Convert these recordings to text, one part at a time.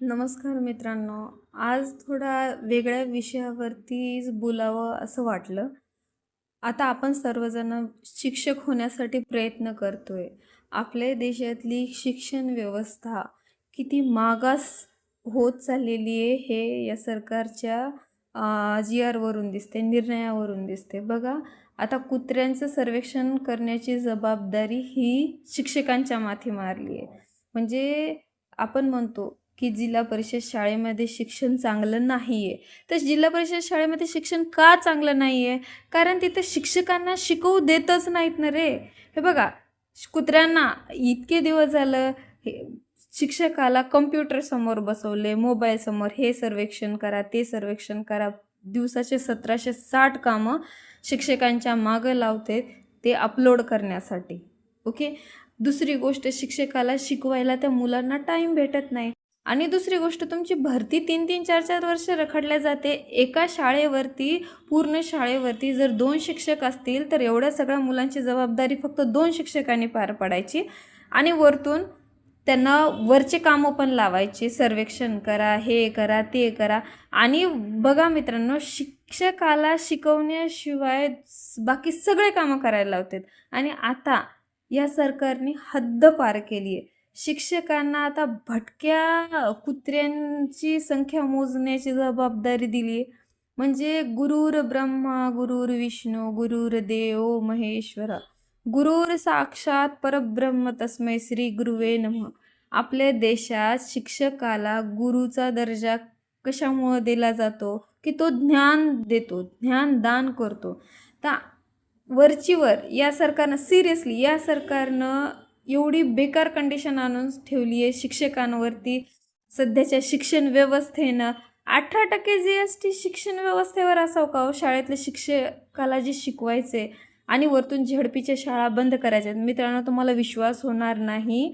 नमस्कार मित्रांनो. आज थोडा वेगळ्या विषयावरतीच बोलावं असं वाटलं. आता आपण सर्वजण शिक्षक होण्यासाठी प्रयत्न करतोय. आपल्या देशातली शिक्षण व्यवस्था किती मागास होत चाललेली आहे हे या सरकारच्या जी आरवरून दिसते निर्णयावरून दिसते. बघा आता कुत्र्यांचं सर्वेक्षण करण्याची जबाबदारी ही शिक्षकांच्या माथी मारली आहे. म्हणजे आपण म्हणतो की जिल्हा परिषद शाळेमध्ये शिक्षण चांगलं नाही आहे तर जिल्हा परिषद शाळेमध्ये शिक्षण का चांगलं नाही आहे कारण तिथं शिक्षकांना शिकवू देतच नाहीत ना रे. हे बघा कुत्र्यांना इतके दिवस झालं हे शिक्षकाला कम्प्युटरसमोर बसवले मोबाईलसमोर हे सर्वेक्षण करा ते सर्वेक्षण करा दिवसाचे सतराशे साठ कामं शिक्षकांच्या मागं लावते ते अपलोड करण्यासाठी. ओके? दुसरी गोष्ट शिक्षकाला शिकवायला त्या मुलांना टाईम भेटत नाही. आणि दुसरी गोष्ट तुमची भरती तीन तीन चार चार वर्ष रखडल्या जाते. एका शाळेवरती पूर्ण शाळेवरती जर दोन शिक्षक असतील तर एवढ्या सगळ्या मुलांची जबाबदारी फक्त दोन शिक्षकांनी पार पाडायची. आणि वरतून त्यांना वरचे कामं पण लावायचे. सर्वेक्षण करा हे करा ते करा. आणि बघा मित्रांनो शिक्षकाला शिकवण्याशिवाय बाकी सगळे कामं करायला लावतात. आणि आता या सरकारने हद्द पार केली आहे शिक्षकांना आता भटक्या कुत्र्यांची संख्या मोजण्याची जबाबदारी दिली. म्हणजे गुरुर ब्रह्मा गुरुर विष्णू गुरुर देव महेश्वरा गुरुर साक्षात परब्रह्म तस्मै श्री गुरुवे नम. आपल्या देशात शिक्षकाला गुरुचा दर्जा कशामुळं दिला जातो? की तो ज्ञान देतो ज्ञान दान करतो. तर वरची वर या सरकारनं सिरियसली या सरकारनं एवढी बेकार कंडिशन आणून ठेवली आहे शिक्षकांवरती. सध्याच्या शिक्षण व्यवस्थेनं अठरा टक्के जी एस टी शिक्षण व्यवस्थेवर असावं का हो? शाळेतल्या शिक्षकाला जे शिकवायचे आणि वरतून झडपीच्या शाळा बंद करायच्या मित्रांनो तुम्हाला विश्वास होणार नाही.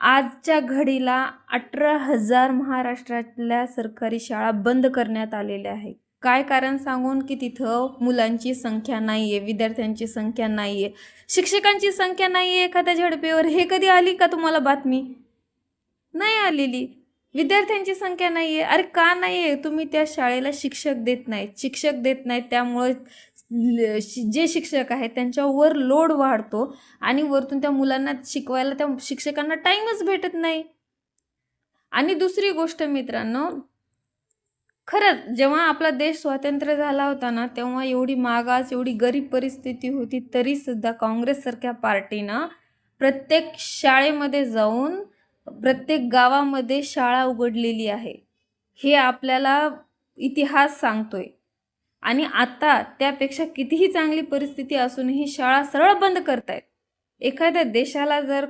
आजच्या घडीला अठरा हजार महाराष्ट्रातल्या सरकारी शाळा बंद करण्यात आलेल्या आहेत. काय कारण सांगून की तिथं मुलांची संख्या नाही आहे विद्यार्थ्यांची संख्या नाही आहे शिक्षकांची संख्या नाही आहे एखाद्या झडपेवर? हे कधी आली का तुम्हाला बातमी? नाही आलेली. विद्यार्थ्यांची संख्या नाही आहे अरे का नाही आहे तुम्ही त्या शाळेला शिक्षक देत नाहीत. शिक्षक देत नाहीत त्यामुळे जे शिक्षक आहेत त्यांच्यावर लोड वाढतो आणि वरतून त्या मुलांना शिकवायला त्या शिक्षकांना टाईमच भेटत नाही. आणि दुसरी गोष्ट मित्रांनो खरंच जेव्हा आपला देश स्वातंत्र्य झाला होता ना तेव्हा एवढी मागास एवढी गरीब परिस्थिती होती तरीसुद्धा काँग्रेससारख्या पार्टीनं प्रत्येक शाळेमध्ये जाऊन प्रत्येक गावामध्ये शाळा उघडलेली आहे. हे आपल्याला इतिहास सांगतोय. आणि आता त्यापेक्षा कितीही चांगली परिस्थिती असूनही शाळा सरळ बंद करतायत. एखाद्या देशाला जर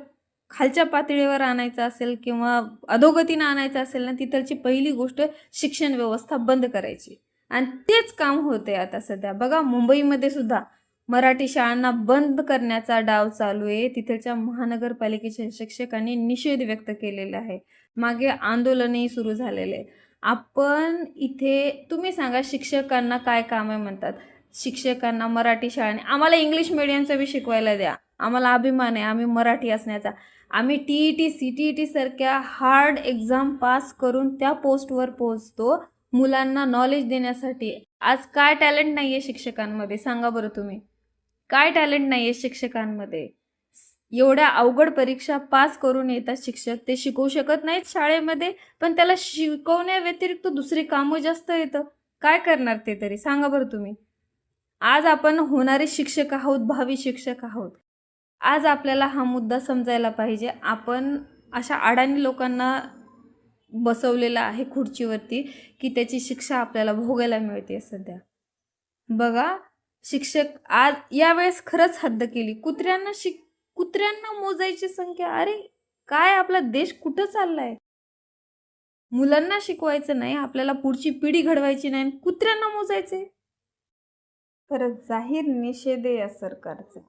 खालच्या पातळीवर आणायचं असेल किंवा अधोगतीनं आणायचं असेल ना तिथलची पहिली गोष्ट शिक्षण व्यवस्था बंद करायची. आणि तेच काम होते आता सध्या. बघा मुंबईमध्ये सुद्धा मराठी शाळांना बंद करण्याचा डाव चालू आहे. तिथलच्या महानगरपालिकेच्या शिक्षकांनी निषेध व्यक्त केलेला आहे. मागे आंदोलनही सुरू झालेले आहे. आपण इथे तुम्ही सांगा शिक्षकांना काय काम आहे म्हणतात? शिक्षकांना मराठी शाळांनी आम्हाला इंग्लिश मिडियमचं बी शिकवायला द्या. आम्हाला अभिमान आहे. आम्ही मराठी असण्याचा. आम्ही T E T C T E टीसारख्या hard exam pass करून त्या पोस्टवर पोहोचतो. मुलांना नॉलेज देण्यासाठी. आज काय टॅलेंट नाही आहे शिक्षकांमध्ये? सांगा बरं तुम्ही. काय टॅलेंट नाही आहे शिक्षकांमध्ये? एवढ्या अवघड परीक्षा पास करून येतात शिक्षक. ते शिकवू शकत नाहीत शाळेमध्ये पण त्याला शिकवण्या व्यतिरिक्त दुसरी कामं जास्त येतं. काय करणार ते तरी? सांगा बरं तुम्ही. आज आपण होणारे शिक्षक आहोत भावी शिक्षक आहोत. आज आपल्याला हा मुद्दा समजायला पाहिजे. आपण अशा अडाणी लोकांना बसवलेला आहे खुर्चीवरती की त्याची शिक्षा आपल्याला भोगायला मिळते सध्या. बघा शिक्षक आज यावेळेस खरंच हद्द केली. कुत्र्यांना शिक कुत्र्यांना मोजायची संख्या अरे काय आपला देश कुठं चाललाय? मुलांना शिकवायचं नाही आपल्याला पुढची पिढी घडवायची नाही कुत्र्यांना मोजायचे खरंच जाहीर निषेध आहे या सरकारचं.